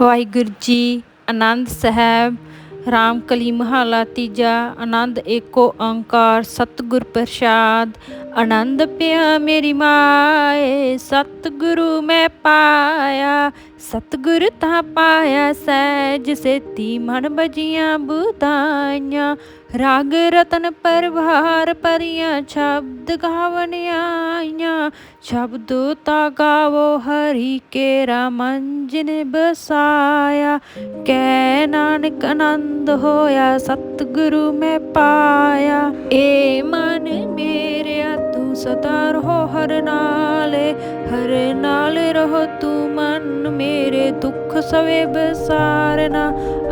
ਵਾਹਿਗੁਰੂ ਜੀ, ਆਨੰਦ ਸਾਹਿਬ ਰਾਮ ਕਲੀ ਮਹੱਲਾ ਤੀਜਾ, ਆਨੰਦ ਏਕੋ ਓੰਕਾਰ, ਸਤਿਗੁਰ ਪ੍ਰਸਾਦ, ਆਨੰਦ ਪਿਆ ਮੇਰੀ ਮਾਏ, ਸਤਿਗੁਰੂ ਮੈਂ ਪਾਇਆ ਸਤਿਗੁਰ ਤਾਂ ਪਾਇਆ ਸਹਿਜ ਸੇਤੀ, ਮਨ ਬਜੀਆਂ ਬੁਧਾਈਆਂ ਰਾਗ ਰਤਨ ਪਰਵਾਰ ਪਰੀਆਂ, ਸ਼ਬਦ ਗਾਵਨ ਆਈਆਂ। ਸ਼ਬਦੋ ਤਾ ਗਾਵੋ ਹਰੀ ਕੇਰਾ ਮੰਜਨ ਬਸਾਇਆ ਕਹਿ ਨਾਨਕ ਆਨੰਦ ਹੋਇਆ, ਸਤਿਗੁਰੂ ਮੈਂ ਪਾਇਆ। ਏ ਮਨ ਮੇਰਿਆ, ਤੂੰ ਸਦਾ ਰਹੋ ਹਰ ਨਾਲੇ, ਹਰ ਨਾਲ ਰਹੋ ਤੂੰ ਮਨ ਮੇਰੇ ਦੁੱਖ ਸਵੇ ਬਸਾਰਨਾ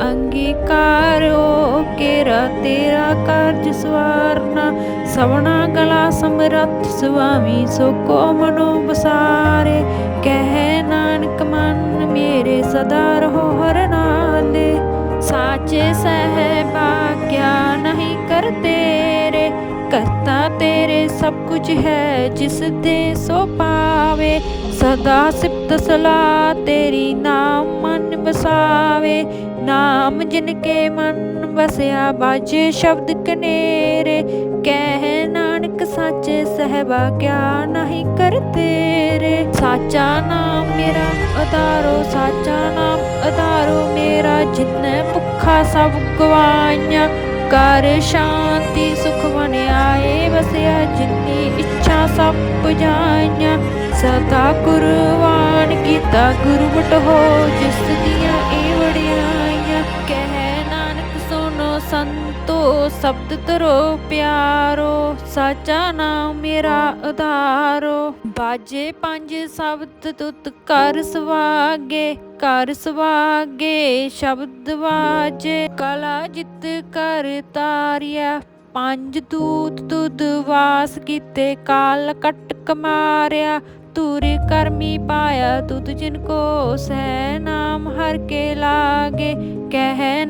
ਅੰਗੀਕਾਰੋ ਕੇਰਾ ਤੇਰਾ ਕਾਰਜ ਸਵਾਰਨਾ ਸਵਣਾ ਗਲਾ ਸਮਰੱਥ ਸੁਆਮੀ ਸੋ ਕੋ ਮਨੋ ਬਸਾਰੇ। ਕਹਿ ਨਾਨਕ ਮਨ ਮੇਰੇ ਸਦਾ ਰਹੋ ਹਰ ਨਾਲੇ ਸਾਚੇ ਸਹਿਬਾ ਕਿਆ ਨਹੀਂ ਕਰ ਤੇਰੇ। ਕਰਤਾ ਤੇਰੇ ਸਭ ਕੁਝ ਹੈ ਜਿਸ ਦੇ ਸੋ ਪਾਵੇ। ਸਦਾ ਸਿਫਤ ਸਲਾ ਤੇਰੀ ਨਾਮ ਮਨ ਵਸਾਵੇ, ਨਾਮ ਜਿਨ ਕੇ ਮਨ ਵਸਿਆ ਬਾਜੇ ਸ਼ਬਦ ਕਨੇਰੇ। ਕਹਿ ਨਾਨਕ ਸਾਚੇ ਸਹਿਬਾ ਕਿਆ ਨਹੀਂ ਕਰ ਤੇਰੇ। ਸਾਚਾ ਨਾਮ ਮੇਰਾ ਅਧਾਰੋ, ਸਾਚਾ ਨਾਮ ਅਧਾਰੋ ਮੇਰਾ ਜਿਤਨੇ ਭੁੱਖਾ ਸਭ ਗਵਾਈਆਂ। ਕਰ ਸ਼ਾਂਤੀ ਸੁਖ ਮਨ ਆਏ ਵਸਿਆ, ਜਿੰਨੀ ਇੱਛਾ ਸਭ ਪੁਜਾਈਆਂ। ਸਦਾ ਕੁਰਬਾਨ ਕੀਤਾ, ਗੁਰਮਟ ਹੋ ਜਿਸ ਦੀਆਂ ਏ ਵੜਿਆਈਆਂ ਕਹਿ ਨਾਨਕ ਸੁਨੋ ਸੰਤੋ, ਸ਼ਬਦ ਤਰੋ ਪਿਆਰੋ, ਸਾਚਾ ਨਾਮ ਮੇਰਾ ਉਧਾਰੋ ਬਾਜੇ ਪੰਜ ਸ਼ਬਦ ਤੁਤ ਕਰ ਸਵਾਗੇ ਕਰ ਸਵਾਗੇ, ਸ਼ਬਦ ਵਾਜੇ। ਕਲਾ ਜਿਤ ਕਰ ਤਾਰਿਆ, ਪੰਜ ਦੂਤ ਤੁਧ ਵਾਸ ਕੀਤੇ, ਕਾਲ ਕਟਕ ਮਾਰਿਆ। ਤੁਰ ਕਰਮੀ ਪਾਇਆ ਤੁਧ ਜਿਨ ਕੋ ਸਹਿ ਨਾਮ ਹਰ ਕੇ ਲਾਗੇ। ਕਹਿ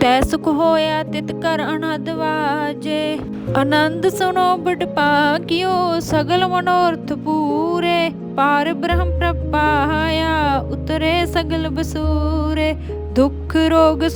ਤੈ ਸੁਖ ਹੋਇਆ ਤਿਤ ਕਰ ਅਨੰਦ ਵਾਜੇ। ਆਨੰਦ ਸੁਨੋ ਬੜ ਪਾਕਿਓ ਸਗਲ ਮਨੋਰਥ ਪੂਰੇ। ਪਾਰ ਬ੍ਰਹਮ ਪ੍ਰਪਾਇਆ ਉਤਰੇ ਸਗਲ ਬਸੂਰੇ। ਦੁੱਖ ਰੋਗ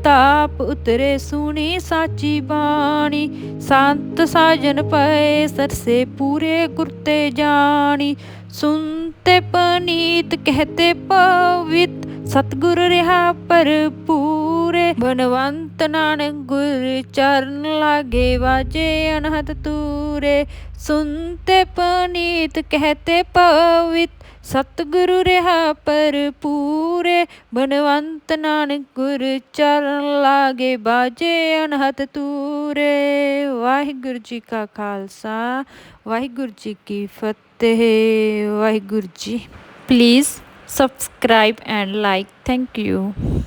ਸੰਤਾਪ ਉਤਰੇ ਸੁਣੀ ਸਾਚੀ ਬਾਣੀ। ਸੰਤ ਸਾਜਨ ਪਏ ਸਰਸੇ ਪੂਰੇ ਗੁਰਤੇ ਜਾਣੀ। ਸੁਨਤੇ ਪਨੀਤ ਕਹਤੇ ਪਵਿੱਤ, ਸਤਗੁਰ ਰਹਾ ਭਰਪੂਰੇ। ਬਨਵੰਤ ਨਾਨਕ ਗੁਰ ਚਰਨ ਲਾਗੇ ਵਾਜੇ ਅਨਹਤ ਤੂਰੇ। ਸੁਨਤੇ ਪਨੀਤ ਕਹਤੇ ਪਵਿਤ ਸਤਿਗੁਰੂ ਰਹਾ ਭਰਪੂਰੇ, ਬਨਵੰਤ ਨਾਨਕ ਗੁਰ ਚਰਨ ਲਾਗੇ ਬਾਜੇ ਅਨਹਤ ਤੂਰੇ। ਵਾਹਿਗੁਰੂ ਜੀ ਕਾ ਖਾਲਸਾ, ਵਾਹਿਗੁਰੂ ਜੀ ਕੀ ਫਤਿਹ, Waheguru ji please subscribe and like, thank you.